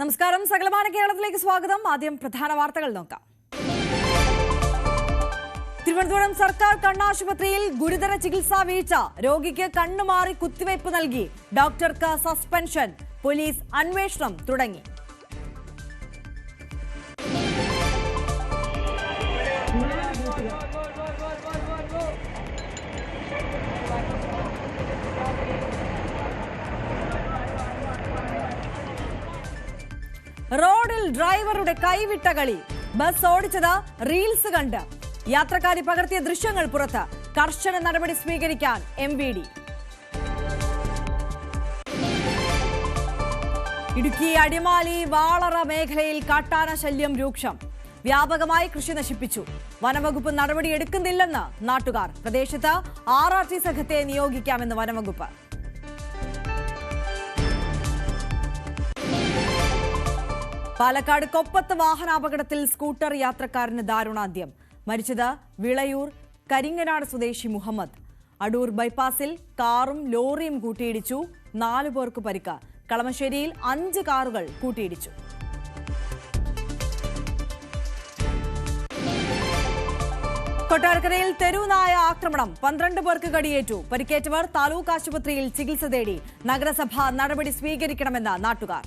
നമസ്കാരം. സകലമാന കേരളത്തിലേക്ക് സ്വാഗതം. ആദ്യം പ്രധാന വാർത്തകൾ നോക്കാം. തിരുവനന്തപുരം സർക്കാർ കണ്ണാശുപത്രിയിൽ ഗുരുതര ചികിത്സാ വീഴ്ച. രോഗിക്ക് കണ്ണുമാറി കുത്തിവയ്പ് നൽകി. ഡോക്ടർക്ക് സസ്പെൻഷൻ. പോലീസ് അന്വേഷണം തുടങ്ങി. ഡ്രൈവറുടെ കൈവിട്ട കളി. ബസ് ഓടിച്ചത് റീൽസ് കണ്ട്. യാത്രക്കാരി പകർത്തിയ ദൃശ്യങ്ങൾ പുറത്ത്. കർശന നടപടി സ്വീകരിക്കാൻ M V D. Idukki Adimali Valara മേഖലയിൽ കാട്ടാന ശല്യം രൂക്ഷം. വ്യാപകമായി കൃഷി നശിപ്പിച്ചു. വനംവകുപ്പ് നടപടിയെടുക്കുന്നില്ലെന്ന് നാട്ടുകാർ. പ്രദേശത്ത് ആർ ആർ ടി സംഘത്തെ നിയോഗിക്കാമെന്ന് വനംവകുപ്പ്. പാലക്കാട് കൊപ്പത്ത് വാഹനാപകടത്തിൽ സ്കൂട്ടർ യാത്രക്കാരന് ദാരുണാന്ത്യം. മരിച്ചത് വിളയൂർ കരിങ്ങനാട് സ്വദേശി മുഹമ്മദ്. അടൂർ ബൈപ്പാസിൽ കാറും ലോറിയും കൂട്ടിയിടിച്ചു. നാലു പേർക്ക് പരിക്ക്. കളമശ്ശേരിയിൽ അഞ്ച് കാറുകൾ കൂട്ടിയിടിച്ചു. കൊട്ടാരക്കരയിൽ തെരുവുനായ ആക്രമണം. പന്ത്രണ്ട് പേർക്ക് കടിയേറ്റു. പരിക്കേറ്റവർ താലൂക്ക് ആശുപത്രിയിൽ ചികിത്സ തേടി. നഗരസഭ നടപടി സ്വീകരിക്കണമെന്ന് നാട്ടുകാർ.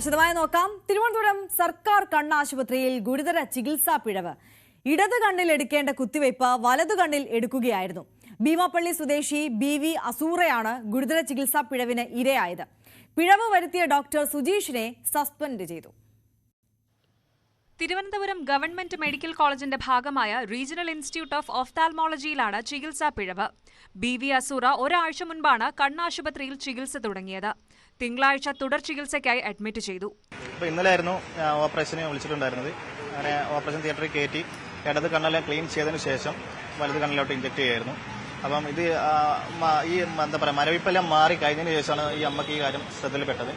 വിശദമായി നോക്കാം തിരുവനന്തപുരം സർക്കാർ കണ്ണാശുപത്രിയിൽ ഗുരുതര ചികിത്സാ പിഴവ്. ഇടത് കണ്ണിൽ എടുക്കേണ്ട കുത്തിവയ്പ് വലതു കണ്ണിൽ എടുക്കുകയായിരുന്നു. ഭീമാപ്പള്ളി സ്വദേശി ബി വി അസൂറയാണ് ഗുരുതര ചികിത്സാ പിഴവിന് ഇരയായത്. പിഴവ് വരുത്തിയ ഡോക്ടർ സുജീഷിനെ സസ്പെൻഡ് ചെയ്തു. തിരുവനന്തപുരം ഗവൺമെന്റ് മെഡിക്കൽ കോളേജിന്റെ ഭാഗമായ റീജിയണൽ ഇൻസ്റ്റിറ്റ്യൂട്ട് ഓഫ് ഓഫ്താൽമോളജിയിലാണ് ചികിത്സാ പിഴവ്. ബി വി അസൂറ ഒരാഴ്ച മുൻപാണ് കണ്ണാശുപത്രിയിൽ ചികിത്സ തുടങ്ങിയത്. തിങ്കളാഴ്ച തുടർ ചികിത്സയ്ക്കായി അഡ്മിറ്റ് ചെയ്തു. ഇപ്പോൾ ഇന്നലെയായിരുന്നു ആ, ഓപ്പറേഷന് വിളിച്ചിട്ടുണ്ടായിരുന്നത്. അങ്ങനെ ഓപ്പറേഷൻ തിയേറ്ററിൽ കയറ്റി ഇടത് കണ്ണെല്ലാം ക്ലീൻ ചെയ്തതിനു ശേഷം വലത് കണ്ണിലോട്ട് ഇഞ്ചക്ട് ചെയ്യായിരുന്നു അപ്പം ഇത് ഈ എന്താ പറയുക മരവിപ്പെല്ലാം മാറി കഴിഞ്ഞതിന് ശേഷമാണ് ഈ അമ്മയ്ക്ക് ഈ കാര്യം ശ്രദ്ധയിൽപ്പെട്ടത്.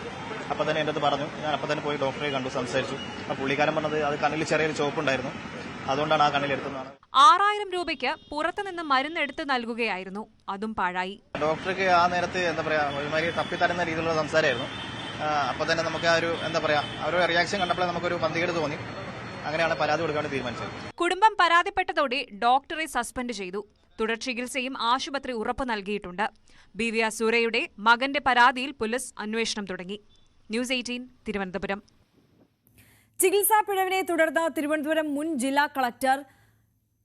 അപ്പം തന്നെ എന്റെ പറഞ്ഞു ഞാൻ അപ്പം തന്നെ പോയി ഡോക്ടറെ കണ്ടു സംസാരിച്ചു. അപ്പം പുള്ളിക്കാരൻ പറഞ്ഞത് അത് കണ്ണിൽ ചെറിയൊരു ചോപ്പുണ്ടായിരുന്നു അതുകൊണ്ടാണ് ആ കണ്ണിൽ എടുത്തതാണ് ആറായിരം രൂപയ്ക്ക് പുറത്തുനിന്ന് മരുന്ന് എടുത്ത് നൽകുകയായിരുന്നു. അതും പാഴായി. ഡോക്ടർക്ക് ആ നേരത്ത് എന്താ പറയാ ഒരുമാതിരി തപ്പിത്തരുന്ന രീതിയിലുള്ള സംസാരമായിരുന്നു. അപ്പോൾ തന്നെ നമുക്ക് ആ ഒരു എന്താ പറയാ ആ ഒരു റിയാക്ഷൻ കണ്ടപ്പോൾ നമുക്കൊരു പന്തികേട് തോന്നി. അങ്ങനെയാണ് പരാതി കൊടുക്കാൻ തീരുമാനിച്ചത്. കുടുംബം പരാതിപ്പെട്ടതോടെ ഡോക്ടറെ സസ്പെൻഡ് ചെയ്തു. തുടർ ചികിത്സയും ആശുപത്രി ഉറപ്പ് നൽകിയിട്ടുണ്ട്. ബി വി അസൂരയുടെ മകന്റെ പരാതിയിൽ പോലീസ് അന്വേഷണം തുടങ്ങി. News eighteen Thiruvananthapuram. ചികിത്സാ പിഴവിനെ തുടർന്ന് തിരുവനന്തപുരം മുൻ ജില്ലാ കളക്ടർ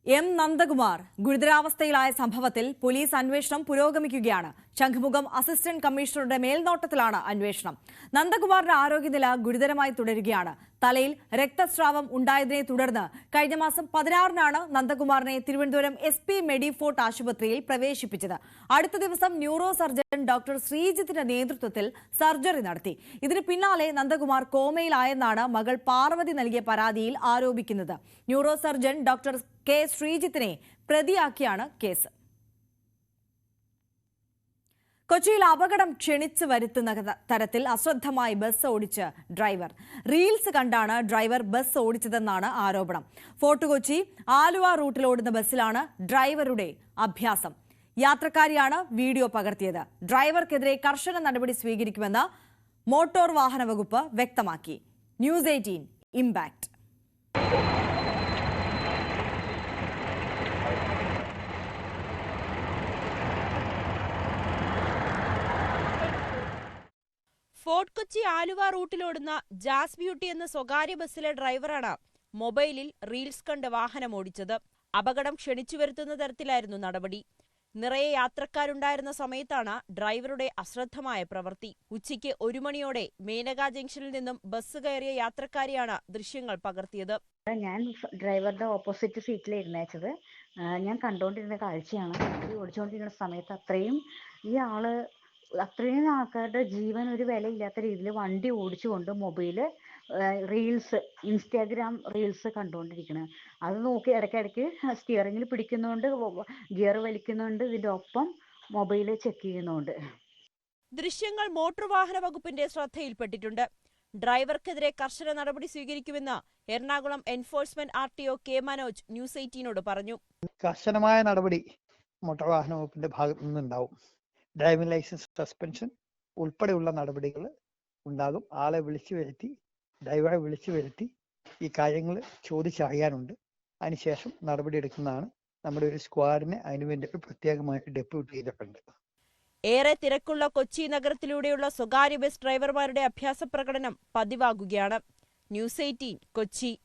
എം നന്ദകുമാർ ഗുരുതരാവസ്ഥയിലായ സംഭവത്തിൽ പോലീസ് അന്വേഷണം പുരോഗമിക്കുകയാണ്. ശംഖുമുഖം അസിസ്റ്റന്റ് കമ്മീഷണറുടെ മേൽനോട്ടത്തിലാണ് അന്വേഷണം. നന്ദകുമാറിന്റെ ആരോഗ്യനില ഗുരുതരമായി തുടരുകയാണ്. തലയിൽ രക്തസ്രാവം ഉണ്ടായതിനെ തുടർന്ന് കഴിഞ്ഞ മാസം പതിനാറിനാണ് നന്ദകുമാറിനെ തിരുവനന്തപുരം എസ് പി മെഡിഫോർട്ട് ആശുപത്രിയിൽ പ്രവേശിപ്പിച്ചത്. അടുത്ത ദിവസം ന്യൂറോ സർജൻ ഡോക്ടർ ശ്രീജിത്തിന്റെ നേതൃത്വത്തിൽ സർജറി നടത്തി. ഇതിന് പിന്നാലെ നന്ദകുമാർ കോമയിലായെന്നാണ് മകൾ പാർവതി നൽകിയ പരാതിയിൽ ആരോപിക്കുന്നത്. ന്യൂറോ സർജൻ ഡോക്ടർ കെ ശ്രീജിത്തിനെ പ്രതിയാക്കിയാണ് കേസ്. കൊച്ചിയിൽ അപകടം ക്ഷണിച്ചു വരുത്തുന്ന തരത്തിൽ അശ്രദ്ധമായി ബസ് ഓടിച്ച് ഡ്രൈവർ. റീൽസ് കണ്ടാണ് ഡ്രൈവർ ബസ് ഓടിച്ചതെന്നാണ് ആരോപണം. ഫോർട്ട് കൊച്ചി ആലുവ റൂട്ടിൽ ഓടുന്ന ബസ്സിലാണ് ഡ്രൈവറുടെ അഭ്യാസം. യാത്രക്കാരിയാണ് വീഡിയോ പകർത്തിയത്. ഡ്രൈവർക്കെതിരെ കർശന നടപടി സ്വീകരിക്കുമെന്ന് മോട്ടോർ വാഹന വകുപ്പ് വ്യക്തമാക്കി. News eighteen impact. Fort Kochi Aluva റൂട്ടിലോടുന്ന jazz beauty എന്ന സ്വകാര്യ ബസ്സിലെ ഡ്രൈവറാണ് മൊബൈലിൽ റീൽസ് കണ്ട് വാഹനം ഓടിച്ചത്. അപകടം ക്ഷണിച്ചു വരുത്തുന്ന തരത്തിലായിരുന്നു നടപടി. നിറയെ യാത്രക്കാരുണ്ടായിരുന്ന സമയത്താണ് ഡ്രൈവറുടെ അശ്രദ്ധമായ പ്രവൃത്തി. ഉച്ചയ്ക്ക് ഒരു മണിയോടെ മേനക ജംഗ്ഷനിൽ നിന്നും ബസ് കയറിയ യാത്രക്കാരിയാണ് ദൃശ്യങ്ങൾ പകർത്തിയത്. ഞാൻ ഡ്രൈവറുടെ ഓപ്പോസിറ്റ് സീറ്റിൽ ഇരുന്നേച്ചത്. ഞാൻ കണ്ടുകൊണ്ടിരുന്ന കാഴ്ചയാണ്. ഓടിച്ചുകൊണ്ടിരിക്കുന്ന സമയത്ത് അത്രയും ഈ ആൾ അത്രയും ആൾക്കാരുടെ ജീവൻ ഒരു വിലയില്ലാത്ത രീതിയിൽ വണ്ടി ഓടിച്ചുകൊണ്ട് മൊബൈൽ റീൽസ് ഇൻസ്റ്റാഗ്രാം റീൽസ് കണ്ടുകൊണ്ടിരിക്കുന്നത് അത് നോക്കി ഇടയ്ക്കിടയ്ക്ക് സ്റ്റിയറിങ്ങിൽ പിടിക്കുന്നുണ്ട് ഗിയർ വലിക്കുന്നുണ്ട് ഇതിന്റെ ഒപ്പം മൊബൈൽ ചെക്ക് ചെയ്യുന്നുണ്ട്. ദൃശ്യങ്ങൾ മോട്ടോർ വാഹന വകുപ്പിന്റെ ശ്രദ്ധയിൽപ്പെട്ടിട്ടുണ്ട്. ഡ്രൈവർക്കെതിരെ കർശന നടപടി സ്വീകരിക്കുമെന്ന് Ernakulam enforcement R T O K Manoj news എയ്റ്റീനോട് പറഞ്ഞു. കർശനമായ നടപടി മോട്ടോർ വാഹന വകുപ്പിന്റെ ഭാഗത്തു നിന്നുണ്ടാവും ഡ്രൈവിംഗ് ലൈസൻസ് സസ്പെൻഷൻ ഉൾപ്പെടെയുള്ള നടപടികൾ ഉണ്ടാകും. ആളെ വിളിച്ചു വരുത്തി ഡ്രൈവറെ വിളിച്ചു വരുത്തി ഈ കാര്യങ്ങൾ ചോദിച്ചറിയാനുണ്ട്. അതിനുശേഷം നടപടിയെടുക്കുന്നതാണ് നമ്മുടെ ഒരു സ്ക്വാഡിനെ അതിനുവേണ്ടി പ്രത്യേകമായിട്ട് ഡെപ്യൂട്ട് ചെയ്തിട്ടുണ്ട്. ഏറെ തിരക്കുള്ള കൊച്ചി നഗരത്തിലൂടെയുള്ള സ്വകാര്യ ബസ് ഡ്രൈവർമാരുടെ അഭ്യാസ പ്രകടനം പതിവാകുകയാണ്. News eighteen Kochi.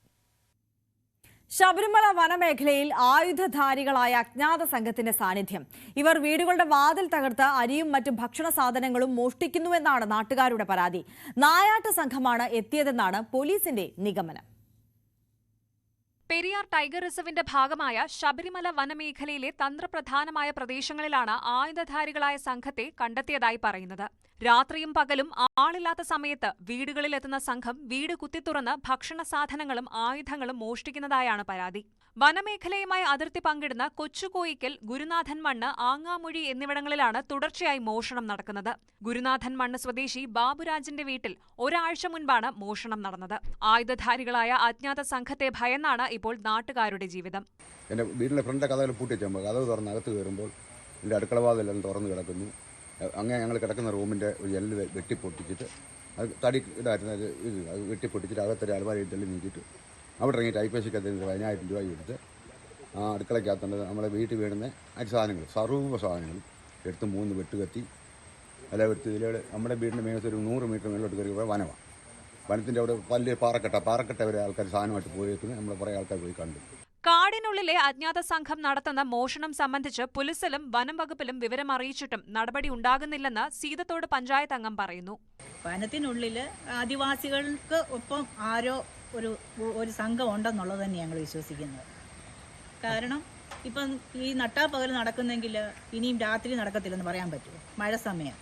ശബരിമല വനമേഖലയിൽ ആയുധധാരികളായ അജ്ഞാത സംഘത്തിന്റെ സാന്നിധ്യം. ഇവർ വീടുകളുടെ വാതിൽ തകർത്ത് അരിയും മറ്റു ഭക്ഷണ സാധനങ്ങളും മോഷ്ടിക്കുന്നുവെന്നാണ് നാട്ടുകാരുടെ പരാതി. നായാട്ട് സംഘമാണ് എത്തിയതെന്നാണ് പോലീസിന്റെ നിഗമനം. പെരിയാർ ടൈഗർ റിസർവിന്റെ ഭാഗമായ ശബരിമല വനമേഖലയിലെ തന്ത്രപ്രധാനമായ പ്രദേശങ്ങളിലാണ് ആയുധധാരികളായ സംഘത്തെ കണ്ടെത്തിയതായി പറയുന്നത്. രാത്രിയും പകലും ആളില്ലാത്ത സമയത്ത് വീടുകളിലെത്തുന്ന സംഘം വീട് കുത്തിത്തുറന്ന് ഭക്ഷണ സാധനങ്ങളും ആയുധങ്ങളും മോഷ്ടിക്കുന്നതായാണ് പരാതി. വനമേഖലയുമായി അതിർത്തി പങ്കിടുന്ന കൊച്ചുകോയിക്കൽ ഗുരുനാഥൻ മണ്ണ് ആങ്ങാമൊഴി എന്നിവിടങ്ങളിലാണ് തുടർച്ചയായി മോഷണം നടക്കുന്നത്. ഗുരുനാഥൻ മണ്ണ് സ്വദേശി ബാബുരാജിന്റെ വീട്ടിൽ ഒരാഴ്ച മുൻപാണ് മോഷണം നടന്നത്. ആയുധധാരികളായ അജ്ഞാത സംഘത്തെ ഭയന്നാണ് ഇപ്പോൾ നാട്ടുകാരുടെ ജീവിതം. എന്റെ വീടിന്റെ ഫ്രണ്ട് കഥകൾ പൂട്ടി വെച്ചാൽ കഥവ് തുറന്ന് അകത്ത് കയറുമ്പോൾ എന്റെ അടുക്കള തുറന്നു കിടക്കുന്നു. അങ്ങനെ ഞങ്ങൾ കിടക്കുന്ന റൂമിന്റെ ഒരു എല്ല് വെട്ടിപ്പൊട്ടിച്ചിട്ട് അത് തടി ഇതായിരുന്നു അത് ഇത് അത് വെട്ടിപ്പൊട്ടിച്ചിട്ട് അകത്തൊരു അലമാരി തള്ളി നീക്കിയിട്ട് അവിടെ പി എസ് പതിനായിരം രൂപ എടുത്ത് ആ അടുക്കളയ്ക്കകത്തുണ്ട് നമ്മളെ വീട്ടിൽ വീടുന്ന അരി സാധനങ്ങൾ സർവ സാധനങ്ങൾ എടുത്ത് മൂന്ന് വെട്ട് കത്തി. എല്ലാം എടുത്ത് ഇതിലൂടെ നമ്മുടെ വീടിന്റെ മേലത്ത് ഒരു നൂറ് മീറ്റർ മേലോട്ട് കയറി പോയാൽ വനമാണ് വനത്തിന്റെ അവിടെ വലിയ പാറക്കെട്ട. പാറക്കെട്ട വരെ ആൾക്കാർ സാധനമായിട്ട് പോയേക്കുന്നത് നമ്മൾ കുറേ ആൾക്കാർ പോയി കണ്ടു. കാടിനുള്ളിലെ അജ്ഞാത സംഘം നടത്തുന്ന മോഷണം സംബന്ധിച്ച് പോലീസിലും വനം വകുപ്പിലും വിവരം അറിയിച്ചിട്ടും നടപടി ഉണ്ടാകുന്നില്ലെന്ന് സീതത്തോട് പഞ്ചായത്ത് അംഗം പറയുന്നു. വനത്തിനുള്ളിൽ ആദിവാസികൾക്ക് ഒപ്പം ആരോ ഒരു ഒരു സംഘം ഉണ്ടെന്നുള്ളത് തന്നെ ഞങ്ങൾ വിശ്വസിക്കുന്നത്. കാരണം ഇപ്പം ഈ നട്ടാപ്പകൽ നടക്കുന്നെങ്കിൽ ഇനിയും രാത്രി നടക്കത്തില്ലെന്ന് പറയാൻ പറ്റുമോ? മഴ സമയം.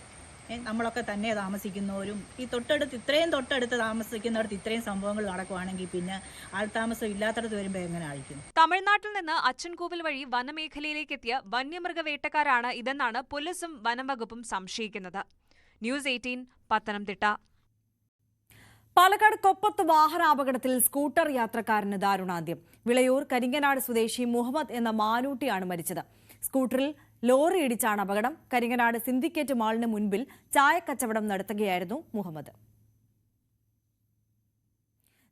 നമ്മളൊക്കെ തന്നെ താമസിക്കുന്നവരും ഈ തൊട്ടടുത്ത് ഇത്രയും തൊട്ടടുത്ത് താമസിക്കുന്നവർക്ക് ഇത്രയും സംഭവങ്ങൾ നടക്കുവാണെങ്കിൽ പിന്നെ ആൾതാമസം ഇല്ലാത്തടത്ത് വരുമ്പോൾ എങ്ങനെ അഴിക്കും തമിഴ്നാട്ടിൽ നിന്ന് അച്ചൻകോവിൽ വഴി വനമേഖലയിലേക്ക് എത്തിയ വന്യമൃഗ വേട്ടക്കാരാണ് ഇതെന്നാണ് പോലീസും വനംവകുപ്പും സംശയിക്കുന്നത്. News eighteen Pathanamthitta. പാലക്കാട് കൊപ്പത്ത് വാഹനാപകടത്തിൽ സ്കൂട്ടർ യാത്രക്കാരന് ദാരുണാന്ത്യം. വിളയൂർ കരിങ്ങനാട് സ്വദേശി മുഹമ്മദ് എന്ന മാനൂട്ടിയാണ് മരിച്ചത്. സ്കൂട്ടറിൽ ലോറി ഇടിച്ചാണ് അപകടം. കരിങ്ങനാട് സിൻഡിക്കേറ്റ് മാളിന് മുൻപിൽ ചായക്കച്ചവടം നടത്തുകയായിരുന്നു മുഹമ്മദ്.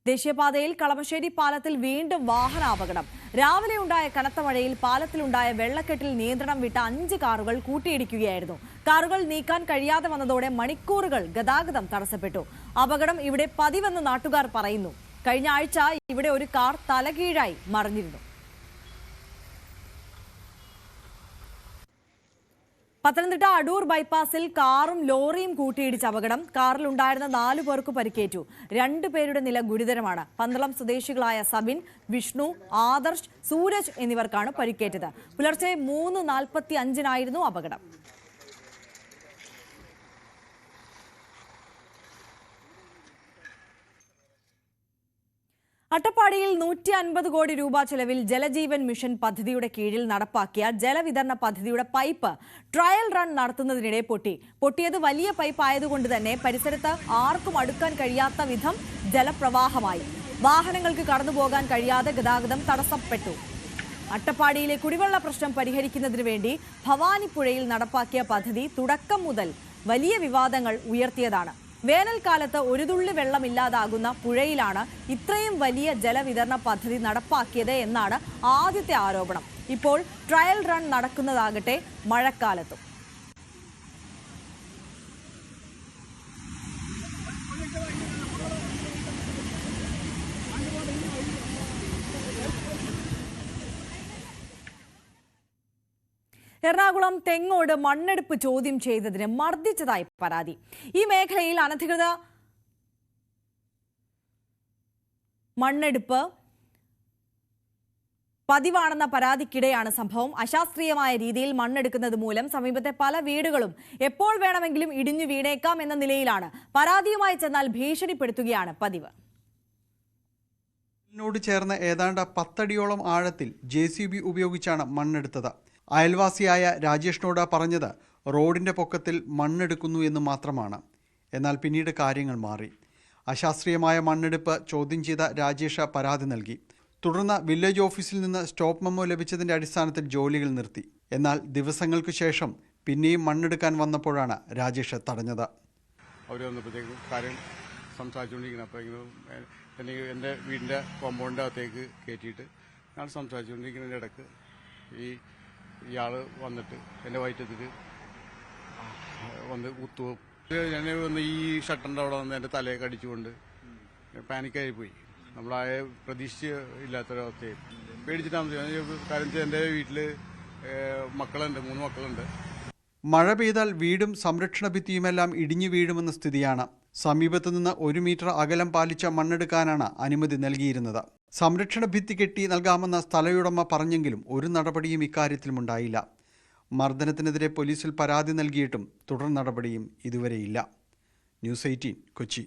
ദേശീയപാതയിൽ കളമശ്ശേരി പാലത്തിൽ വീണ്ടും വാഹനാപകടം. രാവിലെ ഉണ്ടായ കനത്ത മഴയിൽ പാലത്തിലുണ്ടായ വെള്ളക്കെട്ടിൽ നിയന്ത്രണം വിട്ട അഞ്ച് കാറുകൾ കൂട്ടിയിടിക്കുകയായിരുന്നു. കാറുകൾ നീക്കാൻ കഴിയാതെ വന്നതോടെ മണിക്കൂറുകൾ ഗതാഗതം തടസ്സപ്പെട്ടു. അപകടം ഇവിടെ പതിവെന്ന് നാട്ടുകാർ പറയുന്നു. കഴിഞ്ഞ ആഴ്ച ഇവിടെ ഒരു കാർ തലകീഴായി മറിഞ്ഞിരുന്നു. പത്തനംതിട്ട അടൂർ ബൈപ്പാസിൽ കാറും ലോറിയും കൂട്ടിയിടിച്ച അപകടം. കാറിലുണ്ടായിരുന്ന നാലു പേർക്ക് പരിക്കേറ്റു. രണ്ടു പേരുടെ നില ഗുരുതരമാണ്. പന്തളം സ്വദേശികളായ സബിൻ വിഷ്ണു ആദർശ് സൂരജ് എന്നിവർക്കാണ് പരിക്കേറ്റത്. പുലർച്ചെ മൂന്ന് നാൽപ്പത്തി അഞ്ചിനായിരുന്നു അപകടം. അട്ടപ്പാടിയിൽ നൂറ്റി അൻപത് കോടി രൂപ ചെലവിൽ ജലജീവൻ മിഷൻ പദ്ധതിയുടെ കീഴിൽ നടപ്പാക്കിയ ജലവിതരണ പദ്ധതിയുടെ പൈപ്പ് ട്രയൽ റൺ നടത്തുന്നതിനിടെ പൊട്ടി. പൊട്ടിയത് വലിയ പൈപ്പ് ആയതുകൊണ്ട് തന്നെ പരിസരത്ത് ആർക്കും അടുക്കാൻ കഴിയാത്ത വിധം ജലപ്രവാഹമായി. വാഹനങ്ങൾക്ക് കടന്നുപോകാൻ കഴിയാതെ ഗതാഗതം തടസ്സപ്പെട്ടു. അട്ടപ്പാടിയിലെ കുടിവെള്ള പ്രശ്നം പരിഹരിക്കുന്നതിനു വേണ്ടി ഭവാനിപ്പുഴയിൽ നടപ്പാക്കിയ പദ്ധതി തുടക്കം മുതൽ വലിയ വിവാദങ്ങൾ ഉയർത്തിയതാണ്. വേനൽക്കാലത്ത് ഒരു തുള്ളി വെള്ളമില്ലാതാകുന്ന പുഴയിലാണ് ഇത്രയും വലിയ ജലവിതരണ പദ്ധതി നടപ്പാക്കിയത് എന്നാണ് ആദ്യത്തെ ആരോപണം. ഇപ്പോൾ ട്രയൽ റൺ നടക്കുന്നതാകട്ടെ മഴക്കാലത്തും. എറണാകുളം തെങ്ങോട് മണ്ണെടുപ്പ് ചോദ്യം ചെയ്തതിന് മർദ്ദിച്ചതായി പരാതി. ഈ മേഖലയിൽ അനധികൃത മണ്ണെടുപ്പ് പതിവാണെന്ന പരാതിക്കിടെയാണ് സംഭവം. അശാസ്ത്രീയമായ രീതിയിൽ മണ്ണെടുക്കുന്നത് മൂലം സമീപത്തെ പല വീടുകളും എപ്പോൾ വേണമെങ്കിലും ഇടിഞ്ഞു വീണേക്കാം എന്ന നിലയിലാണ്. പരാതിയുമായി ചെന്നാൽ ഭീഷണിപ്പെടുത്തുകയാണ് പതിവ്. ോട് ചേർന്ന് ഏതാണ്ട് പത്തടിയോളം ആഴത്തിൽ ജെ സി ബി ഉപയോഗിച്ചാണ് മണ്ണെടുത്തത്. അയൽവാസിയായ രാജേഷിനോട് പറഞ്ഞത് റോഡിന്റെ പൊക്കത്തിൽ മണ്ണെടുക്കുന്നു എന്ന് മാത്രമാണ്. എന്നാൽ പിന്നീട് കാര്യങ്ങൾ മാറി. അശാസ്ത്രീയമായ മണ്ണെടുപ്പ് ചോദ്യം ചെയ്ത രാജേഷ് പരാതി നൽകി. തുടർന്ന് വില്ലേജ് ഓഫീസിൽ നിന്ന് സ്റ്റോപ്പ് മെമ്മോ ലഭിച്ചതിന്റെ അടിസ്ഥാനത്തിൽ ജോലികൾ നിർത്തി. എന്നാൽ ദിവസങ്ങൾക്ക് ശേഷം പിന്നെയും മണ്ണെടുക്കാൻ വന്നപ്പോഴാണ് രാജേഷ് തടഞ്ഞത്. അവർ വന്നപ്പോഴത്തേക്ക് കാര്യം സംസാരിച്ചുകൊണ്ടിരിക്കുന്നത് അപ്പോൾ എന്റെ വീടിന്റെ കോമ്പൗണ്ടിന്റെ അകത്തേക്ക് കയറ്റിയിട്ട് ഞാൻ സംസാരിച്ചുകൊണ്ടിരിക്കുന്നതിന്റെ ഇടയ്ക്ക് ഈ ഇയാൾ വന്നിട്ട് എന്റെ വയറ്റത്തിൽ വന്ന് കുത്തുവും ഞാൻ വന്ന് ഈ ഷട്ടറിന്റെ അവിടെ വന്ന് എന്റെ തലയെ കടിച്ചുകൊണ്ട് പാനിക്കായി പോയി. നമ്മളായ പ്രതീക്ഷിച്ച് ഇല്ലാത്തൊരവസ്ഥയായി. പേടിച്ചിട്ടാണ് കാരണം വെച്ചാൽ എന്റെ വീട്ടിൽ മക്കളുണ്ട്. മൂന്ന് മക്കളുണ്ട്. മഴ പെയ്താൽ വീടും സംരക്ഷണ ഭിത്തിയുമെല്ലാം ഇടിഞ്ഞു വീഴുമെന്ന സ്ഥിതിയാണ്. സമീപത്തു നിന്ന് ഒരു മീറ്റർ അകലം പാലിച്ച മണ്ണെടുക്കാനാണ് അനുമതി നൽകിയിരുന്നത്. സംരക്ഷണ ഭിത്തി കെട്ടി നൽകാമെന്ന സ്ഥലയുടമ പറഞ്ഞെങ്കിലും ഒരു നടപടിയും ഇക്കാര്യത്തിലുമുണ്ടായില്ല. മർദ്ദനത്തിനെതിരെ പോലീസിൽ പരാതി നൽകിയിട്ടും തുടർ നടപടിയും ഇതുവരെയില്ല. News eighteen Kochi.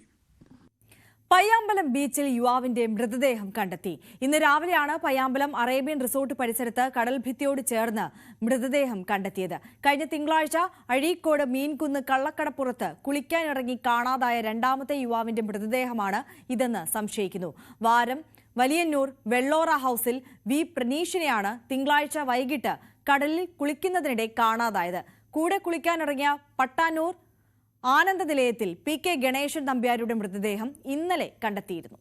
പയ്യാമ്പലം ബീച്ചിൽ യുവാവിന്റെ മൃതദേഹം കണ്ടെത്തി. ഇന്ന് രാവിലെയാണ് പയ്യാമ്പലം അറേബ്യൻ റിസോർട്ട് പരിസരത്ത് കടൽ ഭിത്തിയോട് ചേർന്ന് മൃതദേഹം കണ്ടെത്തിയത്. കഴിഞ്ഞ തിങ്കളാഴ്ച അഴീക്കോട് മീൻകുന്ന് കള്ളക്കടപ്പുറത്ത് കുളിക്കാനിറങ്ങി കാണാതായ രണ്ടാമത്തെ യുവാവിന്റെ മൃതദേഹമാണ് ഇതെന്ന് സംശയിക്കുന്നു. വാരം വലിയന്നൂർ വെള്ളോറ ഹൌസിൽ വി പ്രനീഷിനെയാണ് തിങ്കളാഴ്ച വൈകിട്ട് കടലിൽ കുളിക്കുന്നതിനിടെ കാണാതായത്. കൂടെ കുളിക്കാനിറങ്ങിയ പട്ടാനൂർ ആനന്ദ നിലയത്തിൽ പി കെ ഗണേശൻ നമ്പ്യാരുടെ മൃതദേഹം ഇന്നലെ കണ്ടെത്തിയിരുന്നു.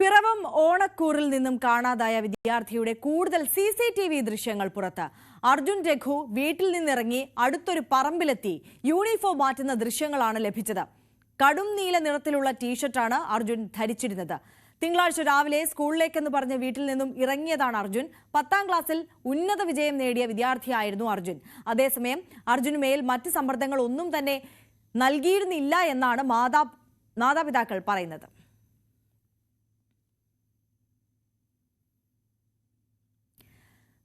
പിറവം ഓണക്കൂറിൽ നിന്നും കാണാതായ വിദ്യാർത്ഥിയുടെ കൂടുതൽ സി സി ടി വി ദൃശ്യങ്ങൾ പുറത്ത്. അർജുൻ രഘു വീട്ടിൽ നിന്നിറങ്ങി അടുത്തൊരു പറമ്പിലെത്തി യൂണിഫോം മാറ്റുന്ന ദൃശ്യങ്ങളാണ് ലഭിച്ചത്. കടും നീല നിറത്തിലുള്ള ടീഷർട്ടാണ് അർജുൻ ധരിച്ചിരുന്നത്. തിങ്കളാഴ്ച രാവിലെ സ്കൂളിലേക്കെന്ന് പറഞ്ഞ് വീട്ടിൽ നിന്നും ഇറങ്ങിയതാണ് അർജുൻ. പത്താം ക്ലാസ്സിൽ ഉന്നത വിജയം നേടിയ വിദ്യാർത്ഥിയായിരുന്നു അർജുൻ. അതേസമയം അർജുന് മേൽ മറ്റ് സമ്മർദ്ദങ്ങൾ ഒന്നും തന്നെ നൽകിയിരുന്നില്ല എന്നാണ് മാതാ മാതാപിതാക്കൾ പറയുന്നത്.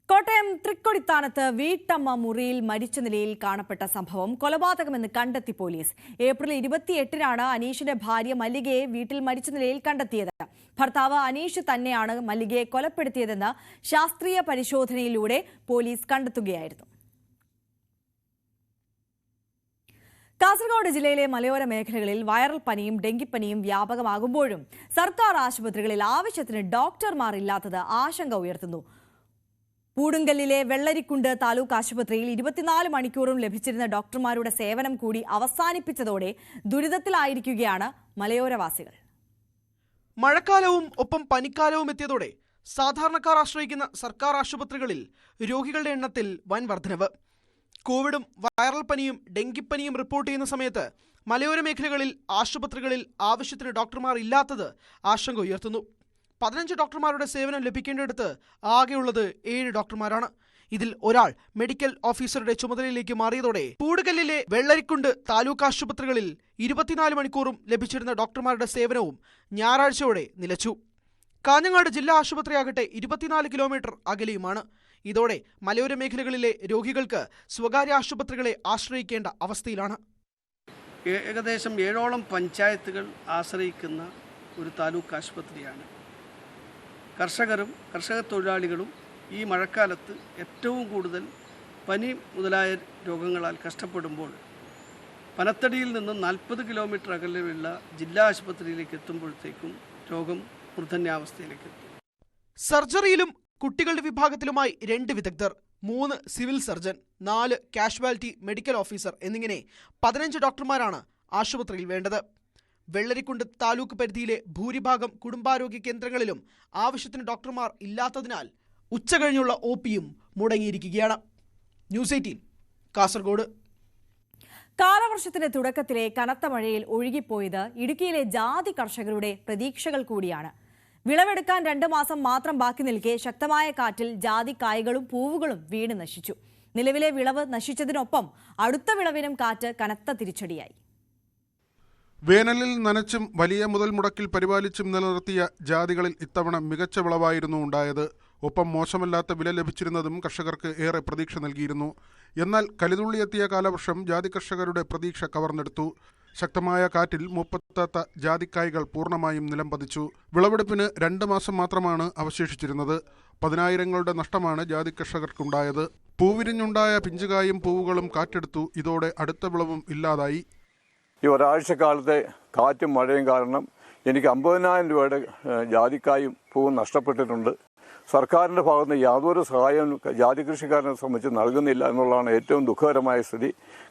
കോട്ടയം തൃക്കൊടിത്താനത്ത് വീട്ടമ്മ മുറിയിൽ മരിച്ച നിലയിൽ കാണപ്പെട്ട സംഭവം കൊലപാതകമെന്ന് കണ്ടെത്തി പോലീസ്. ഏപ്രിൽ ഇരുപത്തിയെട്ടിനാണ് അനീഷിന്റെ ഭാര്യ മല്ലികയെ വീട്ടിൽ മരിച്ച നിലയിൽ കണ്ടെത്തിയത്. ഭർത്താവ് അനീഷ് തന്നെയാണ് മല്ലികയെ കൊലപ്പെടുത്തിയതെന്ന് ശാസ്ത്രീയ പരിശോധനയിലൂടെ പോലീസ് കണ്ടെത്തുകയായിരുന്നു. കാസർഗോഡ് ജില്ലയിലെ മലയോര മേഖലകളിൽ വൈറൽ പനിയും ഡെങ്കിപ്പനിയും വ്യാപകമാകുമ്പോഴും സർക്കാർ ആശുപത്രികളിൽ ആവശ്യത്തിന് ഡോക്ടർമാർ ഇല്ലാത്തത് ആശങ്ക ഉയർത്തുന്നു. പൂടുങ്കല്ലിലെ വെള്ളരിക്കുണ്ട് താലൂക്ക് ആശുപത്രിയിൽ ഇരുപത്തിനാല് മണിക്കൂറും ലഭിച്ചിരുന്ന ഡോക്ടർമാരുടെ സേവനം കൂടി അവസാനിപ്പിച്ചതോടെ ദുരിതത്തിലായിരിക്കുകയാണ് മലയോരവാസികൾ. മഴക്കാലവും ഒപ്പം പനിക്കാലവും എത്തിയതോടെ സാധാരണക്കാർ ആശ്രയിക്കുന്ന സർക്കാർ ആശുപത്രികളിൽ രോഗികളുടെ എണ്ണത്തിൽ വൻ വർധനവ്. കോവിഡും വൈറൽ പനിയും ഡെങ്കിപ്പനിയും റിപ്പോർട്ട് ചെയ്യുന്ന സമയത്ത് മലയോര മേഖലകളിൽ ആശുപത്രികളിൽ ആവശ്യത്തിന് ഡോക്ടർമാർ ഇല്ലാത്തത് ആശങ്ക ഉയർത്തുന്നു. പതിനഞ്ച് ഡോക്ടർമാരുടെ സേവനം ലഭിക്കേണ്ടിടത്ത് ആകെയുള്ളത് ഏഴ് ഡോക്ടർമാരാണ്. ഇതിൽ ഒരാൾ മെഡിക്കൽ ഓഫീസറുടെ ചുമതലയിലേക്ക് മാറിയതോടെ പൂടുകല്ലിലെ വെള്ളരിക്കുണ്ട് താലൂക്ക് ആശുപത്രികളിൽ ഇരുപത്തിനാല് മണിക്കൂറും ലഭിച്ചിരുന്ന ഡോക്ടർമാരുടെ സേവനവും ഞായറാഴ്ചയോടെ നിലച്ചു. കാഞ്ഞങ്ങാട് ജില്ലാ ആശുപത്രിയാകട്ടെ ഇരുപത്തിനാല് കിലോമീറ്റർ അകലെയുമാണ്. ഇതോടെ മലയോര മേഖലകളിലെ രോഗികൾക്ക് സ്വകാര്യ ആശുപത്രികളെ ആശ്രയിക്കേണ്ട അവസ്ഥയിലാണ്. ഏകദേശം ഏഴോളം പഞ്ചായത്തുകൾ ആശ്രയിക്കുന്ന ഒരു താലൂക്ക് ആശുപത്രിയാണ്. കർഷകരും കർഷക തൊഴിലാളികളും ഈ മഴക്കാലത്ത് ഏറ്റവും കൂടുതൽ പനി മുതലായ രോഗങ്ങളാൽ കഷ്ടപ്പെടുമ്പോൾ പനത്തടിയിൽ നിന്ന് നാൽപ്പത് കിലോമീറ്റർ അകലെയുള്ള ജില്ലാ ആശുപത്രിയിലേക്ക് എത്തുമ്പോഴത്തേക്കും രോഗം മൃതന്യാവസ്ഥയിലേക്ക് എത്തും. സർജറിയിലും കുട്ടികളുടെ വിഭാഗത്തിലുമായി രണ്ട് വിദഗ്ധർ മൂന്ന് സിവിൽ സർജൻ നാല് കാഷ്വാലിറ്റി മെഡിക്കൽ ഓഫീസർ എന്നിങ്ങനെ പതിനഞ്ച് ഡോക്ടർമാരാണ് ആശുപത്രിയിൽ വേണ്ടത്. വെള്ളരിക്കുണ്ട് താലൂക്ക് പരിധിയിലെ ഭൂരിഭാഗം കുടുംബാരോഗ്യ കേന്ദ്രങ്ങളിലും ആവശ്യത്തിന് ഡോക്ടർമാർ ഇല്ലാത്തതിനാൽ ഉച്ചകഴിഞ്ഞുള്ള ഒ പിയും മുടങ്ങിയിരിക്കുകയാണ്. News eighteen Kasaragod. കാലവർഷത്തിന്റെ തുടക്കത്തിലെ കനത്ത മഴയിൽ ഒഴുകിപ്പോയത് ഇടുക്കിയിലെ ജാതി കർഷകരുടെ പ്രതീക്ഷകൾ കൂടിയാണ്. വിളവെടുക്കാൻ രണ്ടു മാസം മാത്രം ബാക്കി നിൽക്കെ ശക്തമായ കാറ്റിൽ ജാതി കായകളും പൂവുകളും വീണ് നശിച്ചു. നിലവിലെ വിളവ് നശിച്ചതിനൊപ്പം അടുത്ത വിളവിനും കാറ്റ് കനത്ത തിരിച്ചടിയായി. വേനലിൽ നനച്ചും വലിയ മുതൽ മുടക്കിൽ പരിപാലിച്ചും നിലനിർത്തിയ ജാതികളിൽ ഇത്തവണ മികച്ച വിളവായിരുന്നു ഉണ്ടായത്. ഒപ്പം മോശമല്ലാത്ത വില ലഭിച്ചിരുന്നതും കർഷകർക്ക് ഏറെ പ്രതീക്ഷ നൽകിയിരുന്നു. എന്നാൽ കലിതുള്ളി എത്തിയ കാലവർഷം ജാതി കർഷകരുടെ പ്രതീക്ഷ കവർന്നെടുത്തു. ശക്തമായ കാറ്റിൽ മുപ്പത്താത്ത ജാതിക്കായ്കൾ പൂർണമായും നിലം പതിച്ചു. വിളവെടുപ്പിന് രണ്ട് മാസം മാത്രമാണ് അവശേഷിച്ചിരുന്നത്. പതിനായിരങ്ങളുടെ നഷ്ടമാണ് ജാതി കർഷകർക്കുണ്ടായത്. പൂവിരിഞ്ഞുണ്ടായ പിഞ്ചുകായും പൂവുകളും കാറ്റെടുത്തു. ഇതോടെ അടുത്ത വിളവും ഇല്ലാതായി. ഈ ഒരാഴ്ചക്കാലത്തെ കാറ്റും മഴയും കാരണം എനിക്ക് അമ്പതിനായിരം രൂപയുടെ ജാതിക്കായും പൂവും നഷ്ടപ്പെട്ടിട്ടുണ്ട്. സർക്കാരിന്റെ ഭാഗത്ത് നിന്ന് യാതൊരു സഹായവും ജാതി കൃഷിക്കാരനെ സംബന്ധിച്ച് നൽകുന്നില്ല എന്നുള്ളതാണ് ഏറ്റവും ദുഃഖകരമായ സ്ഥിതി.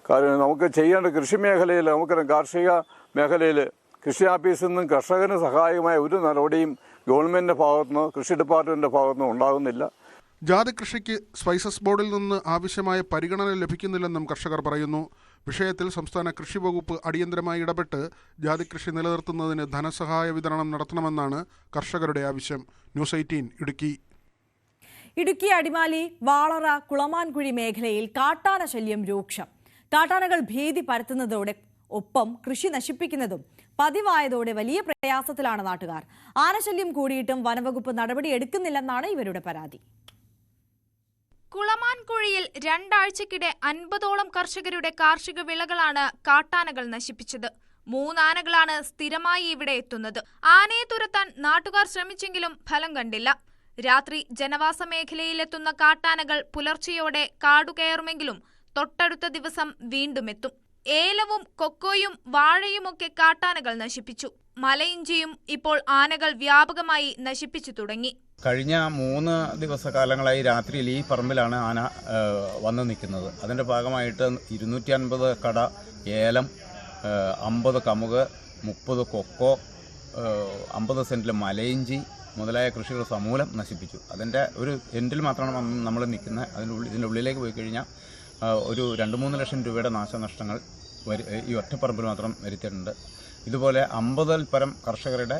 കാരണം നമുക്ക് ചെയ്യേണ്ട കൃഷി മേഖലയിൽ നമുക്കറിയാം കാർഷിക മേഖലയിൽ കൃഷി ഓഫീസിൽ നിന്നും കർഷകന് സഹായകമായ ഒരു നടപടിയും ഗവൺമെന്റിന്റെ ഭാഗത്തുനിന്നോ കൃഷി ഡിപ്പാർട്ട്മെന്റിന്റെ ഭാഗത്തുനിന്നോ ഉണ്ടാകുന്നില്ല. ജാതി കൃഷിക്ക് സ്പൈസസ് ബോർഡിൽ നിന്ന് ആവശ്യമായ പരിഗണന ലഭിക്കുന്നില്ലെന്നും കർഷകർ പറയുന്നു. വിഷയത്തിൽ സംസ്ഥാന കൃഷി വകുപ്പ് അടിയന്തരമായി ഇടപെട്ട് ജാതി കൃഷി നിലനിർത്തുന്നതിന് ധനസഹായ വിതരണം നടത്തണമെന്നാണ് കർഷകരുടെ ആവശ്യം. News eighteen Idukki. Idukki Adimali Valara Kulamankuzhi മേഖലയിൽ കാട്ടാന ശല്യം രൂക്ഷം. കാട്ടാനകൾ ഭീതി പരത്തുന്നതോടെ ഒപ്പം കൃഷി നശിപ്പിക്കുന്നതും പതിവായതോടെ വലിയ പ്രയാസത്തിലാണ് നാട്ടുകാർ. ആനശല്യം കൂടിയിട്ടും വനവകുപ്പ് നടപടി എടുക്കുന്നില്ലെന്നാണ് ഇവരുടെ പരാതി. കുളമാൻകുഴിയിൽ രണ്ടാഴ്ചക്കിടെ അൻപതോളം കർഷകരുടെ കാർഷിക വിളകളാണ് കാട്ടാനകൾ നശിപ്പിച്ചത്. മൂന്നാനകളാണ് സ്ഥിരമായി ഇവിടെ എത്തുന്നത്. ആനയെ തുരത്താൻ നാട്ടുകാർ ശ്രമിച്ചെങ്കിലും ഫലം കണ്ടില്ല. രാത്രി ജനവാസ മേഖലയിലെത്തുന്ന കാട്ടാനകൾ പുലർച്ചെയോടെ കാടുകയറുമെങ്കിലും തൊട്ടടുത്ത ദിവസം വീണ്ടും എത്തും. ഏലവും കൊക്കോയും വാഴയുമൊക്കെ കാട്ടാനകൾ നശിപ്പിച്ചു. മലയിഞ്ചിയും ഇപ്പോൾ ആനകൾ വ്യാപകമായി നശിപ്പിച്ചു തുടങ്ങി. കഴിഞ്ഞ മൂന്ന് ദിവസകാലങ്ങളായി രാത്രിയിൽ ഈ പറമ്പിലാണ് ആന വന്നു നിൽക്കുന്നത്. അതിന്റെ ഭാഗമായിട്ട് ഇരുന്നൂറ്റി അൻപത് കട ഏലം അമ്പത് കമുക് മുപ്പത് കൊക്കോ അമ്പത് സെന്റിൽ മലയിഞ്ചി മുതലായ കൃഷികൾ സമൂലം നശിപ്പിച്ചു. അതിന്റെ ഒരു എൻഡിൽ മാത്രമാണ് നമ്മൾ നിൽക്കുന്നത് അതിന്റെ ഉള്ളിൽ ഇതിന്റെ ഉള്ളിലേക്ക് പോയി കഴിഞ്ഞാൽ ഒരു രണ്ട് മൂന്ന് ലക്ഷം രൂപയുടെ നാശനഷ്ടങ്ങൾ ഈ ഒറ്റപ്പറമ്പിൽ മാത്രം വരുത്തിയിട്ടുണ്ട്. ഇതുപോലെ അമ്പതിൽ പരം കർഷകരുടെ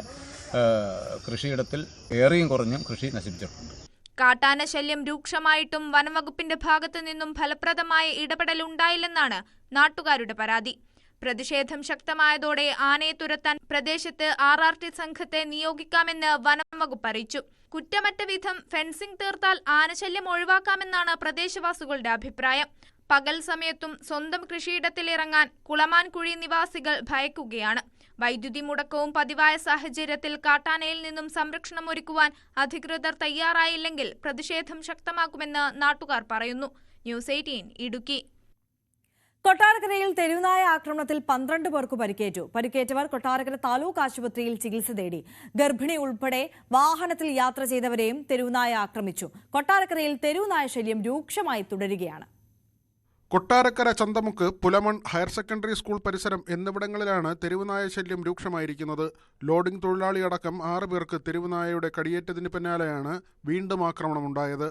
കൃഷിയിടത്തിൽ ഏറെയും കുറഞ്ഞും കൃഷി നശിപ്പിച്ചിട്ടുണ്ട്. കാട്ടാന ശല്യം രൂക്ഷമായിട്ടും വനംവകുപ്പിന്റെ ഭാഗത്തു നിന്നും ഫലപ്രദമായ ഇടപെടൽ ഉണ്ടായില്ലെന്നാണ് നാട്ടുകാരുടെ പരാതി. പ്രതിഷേധം ശക്തമായതോടെ ആനയെ തുരത്താൻ പ്രദേശത്ത് ആർ ആർ ടി സംഘത്തെ നിയോഗിക്കാമെന്ന് വനംവകുപ്പ് അറിയിച്ചു. കുറ്റമറ്റ വിധം ഫെൻസിംഗ് തീർത്താൽ ആനശല്യം ഒഴിവാക്കാമെന്നാണ് പ്രദേശവാസികളുടെ അഭിപ്രായം. പകൽ സമയത്തും സ്വന്തം കൃഷിയിടത്തിലിറങ്ങാൻ കുളമാൻകുഴി നിവാസികൾ ഭയക്കുകയാണ്. വൈദ്യുതി മുടക്കവും പതിവായ സാഹചര്യത്തിൽ കാട്ടാനയിൽ നിന്നും സംരക്ഷണം ഒരുക്കുവാൻ അധികൃതർ തയ്യാറായില്ലെങ്കിൽ പ്രതിഷേധം ശക്തമാക്കുമെന്ന് നാട്ടുകാർ പറയുന്നു. News eighteen Idukki. കൊട്ടാരക്കരയിൽ തെരുവുനായ ആക്രമണത്തിൽ പന്ത്രണ്ട് പേർക്ക് പരിക്കേറ്റു. പരിക്കേറ്റവർ കൊട്ടാരക്കര താലൂക്ക് ആശുപത്രിയിൽ ചികിത്സ തേടി. ഗർഭിണി ഉൾപ്പെടെ വാഹനത്തിൽ യാത്ര ചെയ്തവരെയും തെരുവുനായ ആക്രമിച്ചു. കൊട്ടാരക്കരയിൽ തെരുവുനായ ശല്യം രൂക്ഷമായി തുടരുകയാണ്. Kottarakkara Chanthamukku Pulamon higher secondary school പരിസരം എന്നിവിടങ്ങളിലാണ് തെരുവുനായ ശല്യം രൂക്ഷമായിരിക്കുന്നത്. ലോഡിംഗ് തൊഴിലാളിയടക്കം ആറ് പേർക്ക് തെരുവുനായയുടെ കടിയേറ്റതിന് പിന്നാലെയാണ് വീണ്ടും ആക്രമണമുണ്ടായത്.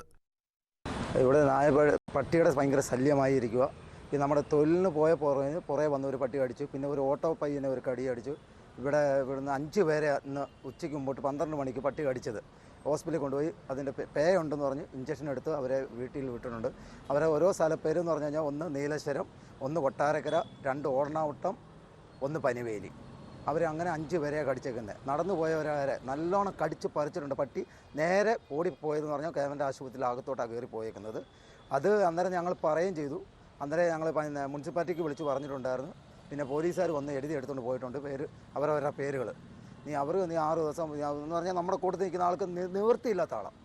ഇവിടെ നായ പട്ടിയുടെ ഭയങ്കര ശല്യമായിരിക്കുക. ഈ നമ്മുടെ തൊഴിലിന് പോയ പുറകെ പുറകെ വന്ന ഒരു പട്ടി അടിച്ചു പിന്നെ ഒരു ഓട്ടോ പയ്യനെ ഒരു കടി അടിച്ചു ഇവിടെ ഇവിടുന്ന് അഞ്ച് പേരെ ഇന്ന് ഉച്ചയ്ക്ക് മുമ്പോട്ട് പന്ത്രണ്ട് മണിക്ക് പട്ടി കടിച്ചത്. ഹോസ്പിറ്റലിൽ കൊണ്ടുപോയി. അതിന്റെ പേ- ഉണ്ടെന്ന് പറഞ്ഞ്. ഇഞ്ചക്ഷൻ എടുത്ത് അവരെ വീട്ടിൽ വിട്ടിട്ടുണ്ട്. അവരെ ഓരോ സ്ഥലപ്പേര് എന്ന് പറഞ്ഞു കഴിഞ്ഞാൽ ഒന്ന് നീലശ്വരം ഒന്ന് കൊട്ടാരക്കര രണ്ട് ഓർണാവട്ടം ഒന്ന് പനിവേലി. അവർ അങ്ങനെ അഞ്ച് പേരെ കടിച്ചേക്കുന്നത് നടന്നു പോയവരെ നല്ലോണം കടിച്ച് പറിച്ചിട്ടുണ്ട്. പട്ടി നേരെ ഓടിപ്പോയതെന്ന് പറഞ്ഞാൽ ഗവൺമെന്റ് ആശുപത്രിയിൽ അകത്തോട്ടാണ് കയറി പോയേക്കുന്നത്. അത് അന്നേരം ഞങ്ങൾ പറയുകയും ചെയ്തു. അന്നേരം ഞങ്ങൾ മുനിസിപ്പാലിറ്റിക്ക് വിളിച്ച് പറഞ്ഞിട്ടുണ്ടായിരുന്നു. പിന്നെ പോലീസുകാർ വന്ന് എഴുതി എടുത്തുകൊണ്ട് പോയിട്ടുണ്ട്. പേര് അവരവരുടെ പേരുകൾ നീ അവർ നീ ആറ് ദിവസം എന്ന് പറഞ്ഞാൽ നമ്മുടെ കൂട്ടത്തിൽ നിൽക്കുന്ന ആൾക്ക് നിവൃത്തിയില്ലാത്ത ആളാണ്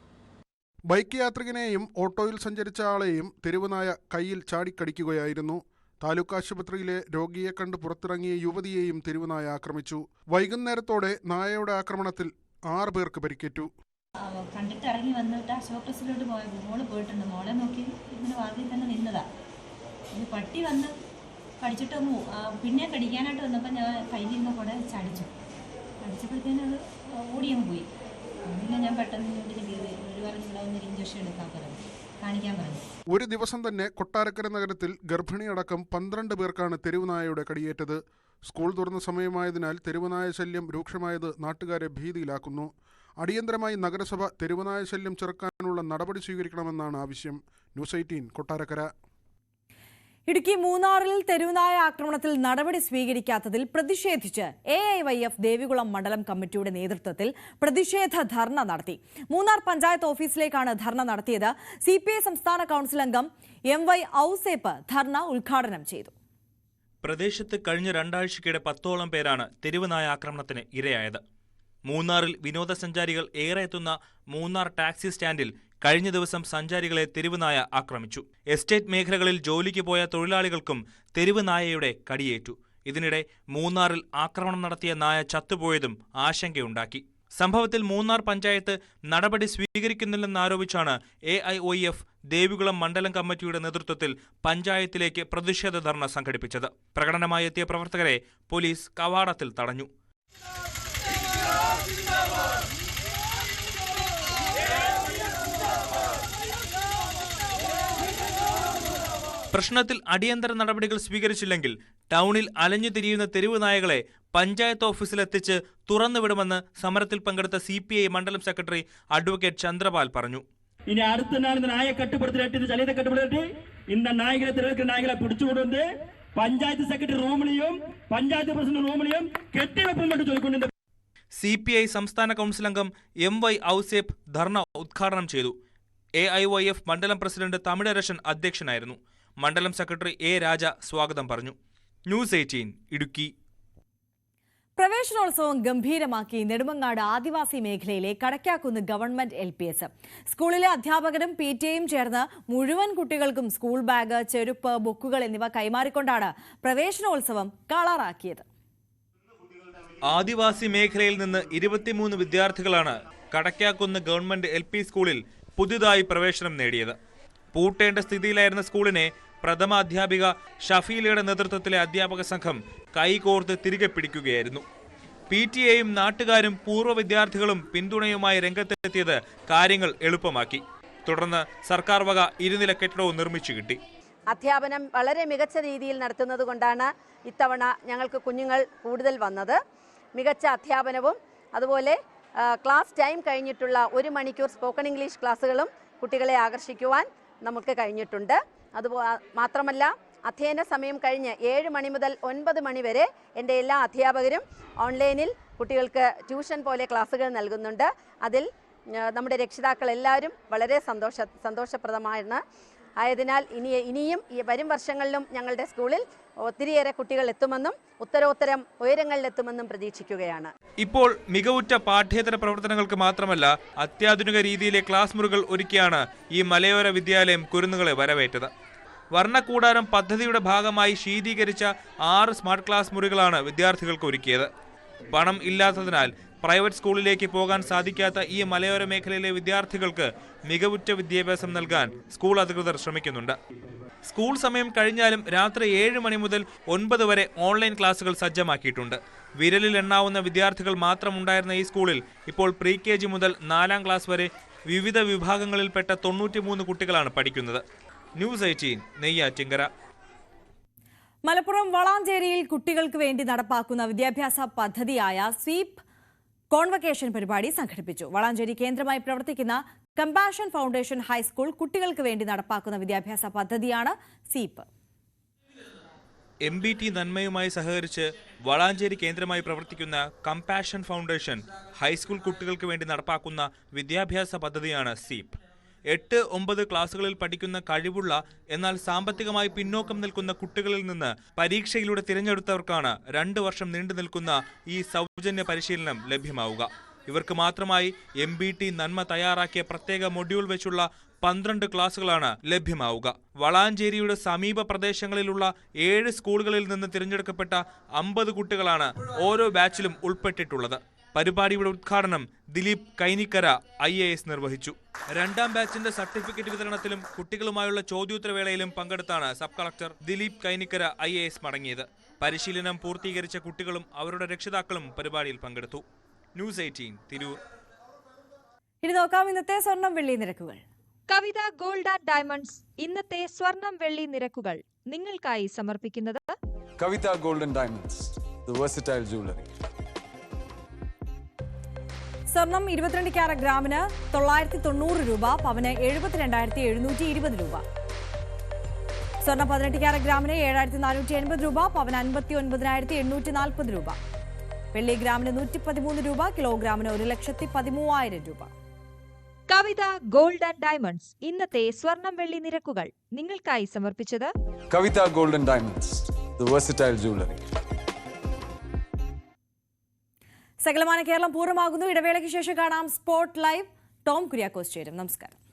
ബൈക്ക് യാത്രികനെയും ഓട്ടോയിൽ സഞ്ചരിച്ച ആളെയും തെരുവുനായ കയ്യിൽ ചാടിക്കടിക്കുകയായിരുന്നു. താലൂക്ക് ആശുപത്രിയിലെ രോഗിയെ കണ്ട് പുറത്തിറങ്ങിയ യുവതിയെയും തെരുവുനായ ആക്രമിച്ചു. വൈകുന്നേരത്തോടെ നായയുടെ ആക്രമണത്തിൽ ആറ് പേർക്ക് പരിക്കേറ്റു. കണ്ടിട്ട് ഇറങ്ങി വന്നിട്ട് അശോക് ബസ്സിലോട്ട് പോയ മോൾ പോയിട്ടുണ്ട്. മോളെ നോക്കി ഇങ്ങനെ വാതിൽ തന്നെ നിന്നതാ. ഇത് പട്ടി വന്ന് കടിച്ചിട്ട് പിന്നെ കടിക്കാനായിട്ട് വന്നപ്പോൾ ഞാൻ കയ്യിൽ നിന്ന് കൂടെ ചടിച്ചു. കടിച്ചപ്പോഴത്തേനും അത് ഓടി അങ്ങ് പോയി. പിന്നെ ഞാൻ പെട്ടെന്ന് വീട്ടിൽ കയറി ഒരു വന്നൊരു ഇഞ്ചക്ഷൻ എടുക്കാൻ കാണിക്കാൻ പറഞ്ഞു. ഒരു ദിവസം തന്നെ കൊട്ടാരക്കര നഗരത്തിൽ ഗർഭിണിയടക്കം പന്ത്രണ്ട് പേർക്കാണ് തെരുവുനായയുടെ കടിയേറ്റത്. സ്കൂൾ തുറന്ന സമയമായതിനാൽ തെരുവുനായ ശല്യം രൂക്ഷമായത് നാട്ടുകാരെ ഭീതിയിലാക്കുന്നു. അടിയന്തരമായി നഗരസഭ തെരുവുനായ ശല്യം ചെറുക്കാനുള്ള നടപടി സ്വീകരിക്കണമെന്നാണ് ആവശ്യം. News eighteen Kottarakkara. ഇടുക്കി മൂന്നാറിൽ തെരുവുനായ ആക്രമണത്തിൽ നടപടി സ്വീകരിക്കാത്തതിൽ പ്രതിഷേധിച്ച് A I Y F Devikulam മണ്ഡലം കമ്മിറ്റിയുടെ നേതൃത്വത്തിൽ പ്രതിഷേധ ധർണ നടത്തി. മൂന്നാർ പഞ്ചായത്ത് ഓഫീസിലേക്കാണ് ധർണ നടത്തിയത്. സി സംസ്ഥാന കൗൺസിൽ അംഗം എം വൈ ഔസേപ്പ് ധർണ ഉദ്ഘാടനം ചെയ്തു. പ്രദേശത്ത് കഴിഞ്ഞ രണ്ടാഴ്ചക്കിടെ പത്തോളം പേരാണ് തെരുവുനായ ആക്രമണത്തിന് ഇരയായത്. മൂന്നാറിൽ വിനോദസഞ്ചാരികൾ ഏറെ എത്തുന്ന മൂന്നാർ ടാക്സി സ്റ്റാൻഡിൽ കഴിഞ്ഞ ദിവസം സഞ്ചാരികളെ തെരുവുനായ ആക്രമിച്ചു. എസ്റ്റേറ്റ് മേഖലകളിൽ ജോലിക്ക് പോയ തൊഴിലാളികൾക്കും തെരുവുനായയുടെ കടിയേറ്റു. ഇതിനിടെ മൂന്നാറിൽ ആക്രമണം നടത്തിയ നായ ചത്തുപോയതും ആശങ്കയുണ്ടാക്കി. സംഭവത്തിൽ മൂന്നാർ പഞ്ചായത്ത് നടപടി സ്വീകരിക്കുന്നില്ലെന്നാരോപിച്ചാണ് A I O F Devikulam മണ്ഡലം കമ്മിറ്റിയുടെ നേതൃത്വത്തിൽ പഞ്ചായത്തിലേക്ക് പ്രതിഷേധ ധർണ സംഘടിപ്പിച്ചത്. പ്രകടനമായി എത്തിയ പ്രവർത്തകരെ പോലീസ് കവാടത്തിൽ തടഞ്ഞു. പ്രശ്നത്തിൽ അടിയന്തര നടപടികൾ സ്വീകരിച്ചില്ലെങ്കിൽ ടൗണിൽ അലഞ്ഞു തിരിയുന്ന തെരുവ് നായകളെ പഞ്ചായത്ത് ഓഫീസിലെത്തിച്ച് തുറന്നുവിടുമെന്ന് സമരത്തിൽ പങ്കെടുത്ത സി മണ്ഡലം സെക്രട്ടറി അഡ്വക്കേറ്റ് ചന്ദ്രപാൽ പറഞ്ഞു. ഇനി അടുത്ത நாள் இந்த സി പി ഐ സംസ്ഥാന കൗൺസിൽ അംഗം എം വൈ ഔസേബ് ധർണ ഉദ്ഘാടനം ചെയ്തു. എ ഐ വൈ എഫ് മണ്ഡലം പ്രസിഡന്റ് തമിഴരശൻ അധ്യക്ഷനായിരുന്നു. മണ്ഡലം സെക്രട്ടറി എ രാജ സ്വാഗതം പറഞ്ഞു. News eighteen Idukki. പ്രവേശനോത്സവം ഗംഭീരമാക്കി നെടുമങ്ങാട് ആദിവാസി മേഖലയിലെ Kadakkakunnu government L P S. സ്കൂളിലെ അധ്യാപകരും പി ടിയും ചേർന്ന് മുഴുവൻ കുട്ടികൾക്കും സ്കൂൾ ബാഗ് ചെരുപ്പ് ബുക്കുകൾ എന്നിവ കൈമാറിക്കൊണ്ടാണ് പ്രവേശനോത്സവം കളറാക്കിയത്. ആദിവാസി മേഖലയിൽ നിന്ന് ഇരുപത്തിമൂന്ന് വിദ്യാർത്ഥികളാണ് കടക്കാക്കുന്ന് ഗവൺമെന്റ് എൽ സ്കൂളിൽ പുതുതായി പ്രവേശനം നേടിയത്. പൂട്ടേണ്ട സ്ഥിതിയിലായിരുന്ന സ്കൂളിനെ പ്രഥമ അധ്യാപിക ഷഫീലയുടെ നേതൃത്വത്തിലെ അധ്യാപക സംഘം കൈകോർത്ത് തിരികെ പിടിക്കുകയായിരുന്നു. പി ടി എയും നാട്ടുകാരും പൂർവ വിദ്യാർത്ഥികളും പിന്തുണയുമായി രംഗത്തെത്തിയത് കാര്യങ്ങൾ എളുപ്പമാക്കി. തുടർന്ന് സർക്കാർ വക ഇരുനില കെട്ടിടവും നിർമ്മിച്ചു കിട്ടി. അധ്യാപനം വളരെ മികച്ച രീതിയിൽ നടത്തുന്നത് കൊണ്ടാണ് ഇത്തവണ ഞങ്ങൾക്ക് കുഞ്ഞുങ്ങൾ കൂടുതൽ വന്നത്. മികച്ച അധ്യാപനവും അതുപോലെ ക്ലാസ് ടൈം കഴിഞ്ഞിട്ടുള്ള ഒരു മണിക്കൂർ സ്പോക്കൺ ഇംഗ്ലീഷ് ക്ലാസ്സുകളും കുട്ടികളെ ആകർഷിക്കുവാൻ നമുക്ക് കഴിഞ്ഞിട്ടുണ്ട്. അതുപോലെ മാത്രമല്ല അധ്യയന സമയം കഴിഞ്ഞ് ഏഴ് മണി മുതൽ ഒൻപത് മണി വരെ എന്റെ എല്ലാ അധ്യാപകരും ഓൺലൈനിൽ കുട്ടികൾക്ക് ട്യൂഷൻ പോലെ ക്ലാസ്സുകൾ നൽകുന്നുണ്ട്. അതിൽ നമ്മുടെ രക്ഷിതാക്കൾ എല്ലാവരും വളരെ സന്തോഷ സന്തോഷപ്രദമാണ് ആയതിനാൽ ഇനി ഇനിയും ഈ വരും വർഷങ്ങളിലും ഞങ്ങളുടെ സ്കൂളിൽ ഒത്തിരിയേറെ കുട്ടികൾ എത്തുമെന്നും ഉത്തരോത്തരം ഉയരങ്ങളിലെത്തുമെന്നും പ്രതീക്ഷിക്കുകയാണ്. ഇപ്പോൾ മികവുറ്റ പാഠ്യേതര പ്രവർത്തനങ്ങൾക്ക് മാത്രമല്ല അത്യാധുനിക രീതിയിലെ ക്ലാസ് മുറികൾ ഒരുക്കിയാണ് ഈ മലയോര വിദ്യാലയം കുരുന്നുകളെ വരവേറ്റത്. വർണക്കൂടാരം പദ്ധതിയുടെ ഭാഗമായി ശീതീകരിച്ച ആറ് സ്മാർട്ട് ക്ലാസ് മുറികളാണ് വിദ്യാർത്ഥികൾക്ക് ഒരുക്കിയത്. പണം ഇല്ലാത്തതിനാൽ പ്രൈവറ്റ് സ്കൂളിലേക്ക് പോകാൻ സാധിക്കാത്ത ഈ മലയോര മേഖലയിലെ വിദ്യാർത്ഥികൾക്ക് മികവുറ്റ വിദ്യാഭ്യാസം നൽകാൻ സ്കൂൾ അധികൃതർ ശ്രമിക്കുന്നുണ്ട്. സ്കൂൾ സമയം കഴിഞ്ഞാലും രാത്രി ഏഴ് മണി മുതൽ ഒൻപത് വരെ ഓൺലൈൻ ക്ലാസുകൾ സജ്ജമാക്കിയിട്ടുണ്ട്. വിരലിൽ എണ്ണാവുന്ന വിദ്യാർത്ഥികൾ മാത്രമുണ്ടായിരുന്ന ഈ സ്കൂളിൽ ഇപ്പോൾ പ്രീ കെ ജി മുതൽ നാലാം ക്ലാസ് വരെ വിവിധ വിഭാഗങ്ങളിൽപ്പെട്ട തൊണ്ണൂറ്റിമൂന്ന് കുട്ടികളാണ് പഠിക്കുന്നത്. News eighteen Neyyattinkara. മലപ്പുറം വളാഞ്ചേരിയിൽ കുട്ടികൾക്ക് വേണ്ടി നടപ്പാക്കുന്ന വിദ്യാഭ്യാസ പദ്ധതിയായ സ്വീപ് കോൺവക്കേഷൻ പരിപാടി സംഘടിപ്പിച്ചു. വളാഞ്ചേരി കേന്ദ്രമായി പ്രവർത്തിക്കുന്ന കമ്പാഷൻ ഫൗണ്ടേഷൻ ഹൈസ്കൂൾ കുട്ടികൾക്ക് വേണ്ടി നടപ്പാക്കുന്ന വിദ്യാഭ്യാസ പദ്ധതിയാണ് സീപ്പ്. എം ബി ടി നന്മയുമായി സഹകരിച്ച് വളാഞ്ചേരി കേന്ദ്രമായി പ്രവർത്തിക്കുന്ന കമ്പാഷൻ ഫൗണ്ടേഷൻ ഹൈസ്കൂൾ കുട്ടികൾക്ക് വേണ്ടി നടപ്പാക്കുന്ന വിദ്യാഭ്യാസ പദ്ധതിയാണ് സീപ്പ്. എട്ട് ഒമ്പത് ക്ലാസുകളിൽ പഠിക്കുന്ന കഴിവുള്ള എന്നാൽ സാമ്പത്തികമായി പിന്നോക്കം നിൽക്കുന്ന കുട്ടികളിൽ നിന്ന് പരീക്ഷയിലൂടെ തിരഞ്ഞെടുത്തവർക്കാണ് രണ്ട് വർഷം നീണ്ടു നിൽക്കുന്ന ഈ സൗജന്യ പരിശീലനം ലഭ്യമാവുക. ഇവർക്ക് മാത്രമായി എം ബി ടി നന്മ തയ്യാറാക്കിയ പ്രത്യേക മൊഡ്യൂൾ വെച്ചുള്ള പന്ത്രണ്ട് ക്ലാസുകളാണ് ലഭ്യമാവുക. വളാഞ്ചേരിയുടെ സമീപ പ്രദേശങ്ങളിലുള്ള ഏഴ് സ്കൂളുകളിൽ നിന്ന് തിരഞ്ഞെടുക്കപ്പെട്ട അമ്പത് കുട്ടികളാണ് ഓരോ ബാച്ചിലും ഉൾപ്പെട്ടിട്ടുള്ളത്. പരിപാടിയുടെ ഉദ്ഘാടനം Dileep Kainikkara I A S നിർവഹിച്ചു. രണ്ടാം ബാച്ചിന്റെ സർട്ടിഫിക്കറ്റ് വിതരണത്തിലും കുട്ടികളുമായുള്ള ചോദ്യോത്തരവേളയിലും പങ്കെടുത്താണ് sub collector Dileep Kainikkara I A S മടങ്ങിയത്. പരിശീലനം പൂർത്തീകരിച്ച കുട്ടികളും അവരുടെ രക്ഷിതാക്കളും പരിപാടിയിൽ പങ്കെടുത്തു. News eighteen Tirur. ഇനി നോക്കാം ഇന്നത്തെ സ്വർണം വെള്ളി നിരക്കുകൾ. കവിത ഗോൾഡ് ആൻഡ് ഡയമണ്ട്സ് ഇന്നത്തെ സ്വർണം വെള്ളി നിരക്കുകൾ നിങ്ങൾക്കായി സമർപ്പിക്കുന്നത് Kavitha golden diamonds the versatile jewelry. സ്വർണം ഇരുപത്തിരണ്ട് ക്യാര ഗ്രാമിന് തൊള്ളായിരത്തി തൊണ്ണൂറ് രൂപ പവന് എഴുപത്തിരണ്ടായിരത്തി എഴുന്നൂറ്റി ഇരുപത് രൂപ. സ്വർണം പതിനെട്ട് ക്യാര ഗ്രാമിന് ഏഴായിരത്തി നാനൂറ്റി എൺപത് രൂപ പവന് അൻപത്തി ഒൻപതിനായിരത്തി എണ്ണൂറ്റി നാൽപ്പത് രൂപ. വെള്ളി ഗ്രാമിന് നൂറ്റി പതിമൂന്ന് രൂപ കിലോഗ്രാമിന് ഒരു ലക്ഷത്തി പതിമൂവായിരം രൂപ. കവിത ഗോൾഡ് ആൻഡ് ഡയമണ്ട്സ് ഇന്നത്തെ സ്വർണം വെള്ളി നിരക്കുകൾ. നിങ്ങൾക്കായി സമർപ്പിച്ചത് Kavitha gold and diamonds jewellery. സകലമാന കേരളം പൂർണമാകുന്നു. ഇടവേളയ്ക്ക് ശേഷം കാണാം സ്പോട്ട് ലൈവ്. ടോം കുര്യാക്കോസ് ചേരും. നമസ്കാരം.